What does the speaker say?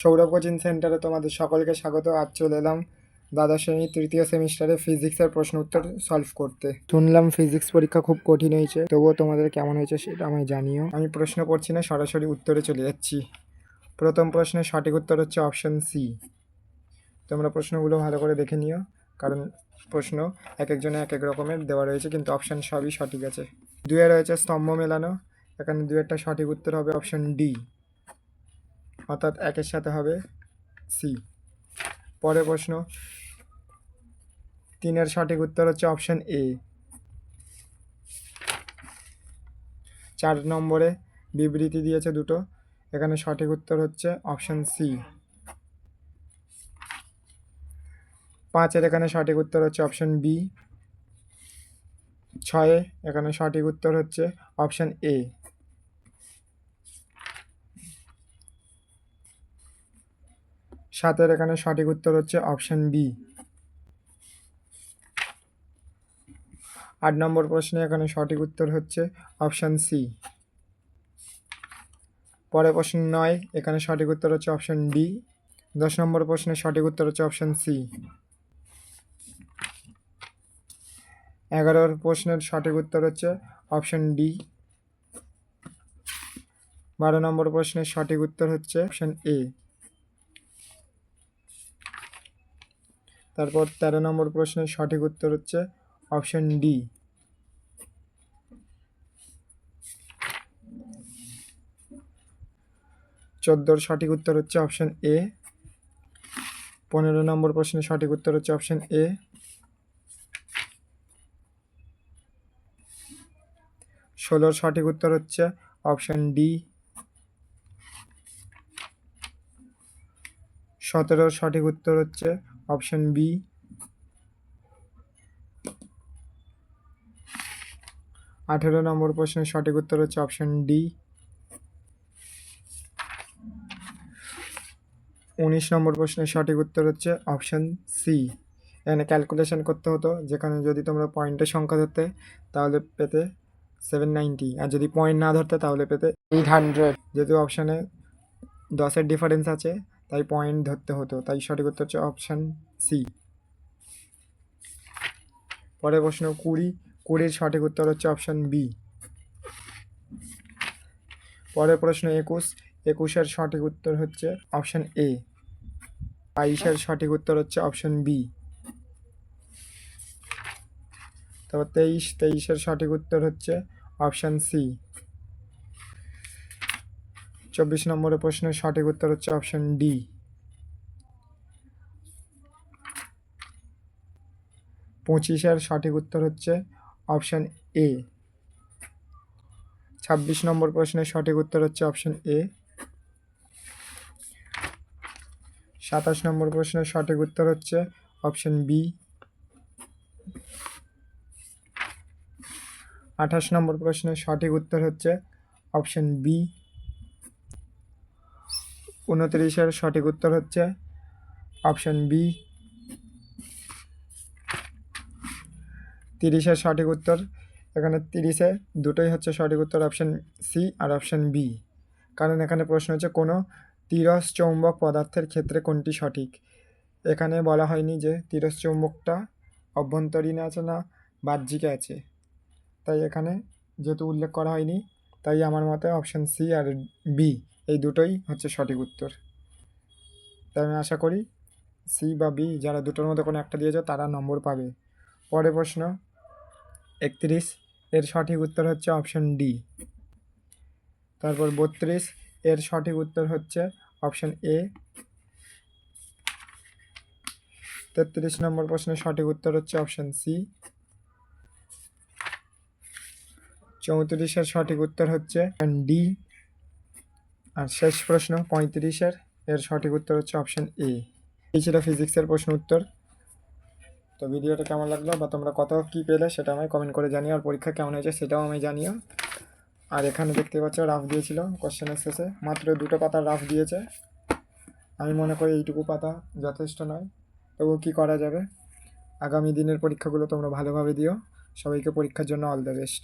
Sourav coaching সেন্টারে তোমাদের সকলকে স্বাগত। আজ চলে এলাম দ্বাদশ শ্রেণির তৃতীয় সেমিস্টারে ফিজিক্সের প্রশ্ন উত্তর সলভ করতে। শুনলাম ফিজিক্স পরীক্ষা খুব কঠিন হয়েছে, তবুও তোমাদের কেমন হয়েছে সেটা আমায় জানিও। আমি প্রশ্ন করছি না, সরাসরি উত্তরে চলে যাচ্ছি। প্রথম প্রশ্নের সঠিক উত্তর হচ্ছে অপশন সি তোমরা প্রশ্নগুলো ভালো করে দেখে নিও, কারণ প্রশ্ন এক একজনে এক এক রকমের দেওয়া রয়েছে, কিন্তু অপশন সবই সঠিক আছে। দুয়ে রয়েছে স্তম্ভ মেলানো, এখানে দুয়েরটা সঠিক উত্তর হবে অপশন ডি অর্থাৎ একের সাথে হবে সি। পরের প্রশ্ন। তিনের সঠিক উত্তর হচ্ছে অপশন এ। চার নম্বরে বিবৃতি দিয়েছে দুটো। এখানে সঠিক উত্তর হচ্ছে অপশন সি। পাঁচের এখানে সঠিক উত্তর হচ্ছে অপশন বি। ছয়ে এখানে সঠিক উত্তর হচ্ছে অপশন এ। সাতের এখানে সঠিক উত্তর হচ্ছে অপশান বি আট নম্বর প্রশ্নে এখানে সঠিক উত্তর হচ্ছে অপশান সি পরের প্রশ্ন নয়, এখানে সঠিক উত্তর হচ্ছে অপশান ডি দশ নম্বর প্রশ্নের সঠিক উত্তর হচ্ছে অপশান সি এগারোর প্রশ্নের সঠিক উত্তর হচ্ছে অপশান ডি বারো নম্বর প্রশ্নের সঠিক উত্তর হচ্ছে অপশান এ তারপর তেরো নম্বর প্রশ্নের সঠিক উত্তর হচ্ছে অপশন ডি। চোদ্দোর সঠিক উত্তর হচ্ছে অপশন এ। পনেরো নম্বর প্রশ্নের সঠিক উত্তর হচ্ছে অপশন এ। ষোলোর সঠিক উত্তর হচ্ছে অপশন ডি। সতেরোর সঠিক উত্তর হচ্ছে অপশন বি। আঠেরো নম্বর প্রশ্নের সঠিক উত্তর হচ্ছে অপশন ডি। উনিশ নম্বর প্রশ্নের সঠিক উত্তর হচ্ছে অপশন সি। এখানে ক্যালকুলেশন করতে হতো, যেখানে যদি তোমরা পয়েন্টের সংখ্যা ধরতে, তাহলে পেতে সেভেন নাইনটি আর যদি পয়েন্ট না ধরতে, তাহলে পেতে এইট হান্ড্রেড যেহেতু অপশানে দশের ডিফারেন্স আছে তাই পয়েন্ট ধরতে হতো। তাই সঠিক উত্তর হচ্ছে অপশান সি পরের প্রশ্ন, কুড়ি। কুড়ির সঠিক উত্তর হচ্ছে অপশান বি পরের প্রশ্ন, একুশ। একুশের সঠিক উত্তর হচ্ছে অপশান এ বাইশের সঠিক উত্তর হচ্ছে অপশান বি তারপর তেইশ। তেইশের সঠিক উত্তর হচ্ছে অপশান সি চব্বিশ নম্বরের প্রশ্নের সঠিক উত্তর হচ্ছে অপশান ডি। পঁচিশের সঠিক উত্তর হচ্ছে অপশান এ। ছাব্বিশ নম্বর প্রশ্নের সঠিক উত্তর হচ্ছে অপশান এ। সাতাশ নম্বর প্রশ্নের সঠিক উত্তর হচ্ছে অপশান বি। আঠাশ নম্বর প্রশ্নের সঠিক উত্তর হচ্ছে অপশান বি। উনত্রিশের সঠিক উত্তর হচ্ছে অপশান বি। তিরিশের সঠিক উত্তর, এখানে তিরিশে দুটোই হচ্ছে সঠিক উত্তর, অপশান সি আর অপশান বি। কারণ এখানে প্রশ্ন হচ্ছে কোনো তিরস চৌম্বক পদার্থের ক্ষেত্রে কোনটি সঠিক? এখানে বলা হয়নি যে তিরস চৌম্বকটা অভ্যন্তরীণে আছে না বাহ্যিকে আছে। তাই এখানে যেহেতু উল্লেখ করা হয়নি, তাই আমার মতে অপশান সি আর বি এই দুটোই হচ্ছে সঠিক উত্তর। তাই আমি আশা করি সি বা বি যারা দুটোর মধ্যে কোনো একটা দিয়েছে, তারা নম্বর পাবে। পরের প্রশ্ন, একত্রিশ এর সঠিক উত্তর হচ্ছে অপশান ডি তারপর বত্রিশ এর সঠিক উত্তর হচ্ছে অপশান এ তেত্রিশ নম্বর প্রশ্নের সঠিক উত্তর হচ্ছে অপশান সি চৌত্রিশের সঠিক উত্তর হচ্ছে ডি আর শেষ প্রশ্ন পঁয়ত্রিশের। এর সঠিক উত্তর হচ্ছে অপশান এ এই ছিল ফিজিক্সের প্রশ্ন উত্তর। তো ভিডিওটা কেমন লাগল বা তোমরা কত কী পেলে সেটা আমায় কমেন্ট করে জানিও, আর পরীক্ষা কেমন হয়েছে সেটাও আমি জানিও। আর এখানে দেখতে পাচ্ছ রাফ দিয়েছিল কোশ্চেনের শেষে। মাত্র দুটো পাতা রাফ দিয়েছে। আমি মনে করি এইটুকু পাতা যথেষ্ট নয়। তবুও কী করা যাবে? আগামী দিনের পরীক্ষাগুলো তোমরা ভালোভাবে দিও। সবাইকে পরীক্ষার জন্য অল দ্য বেস্ট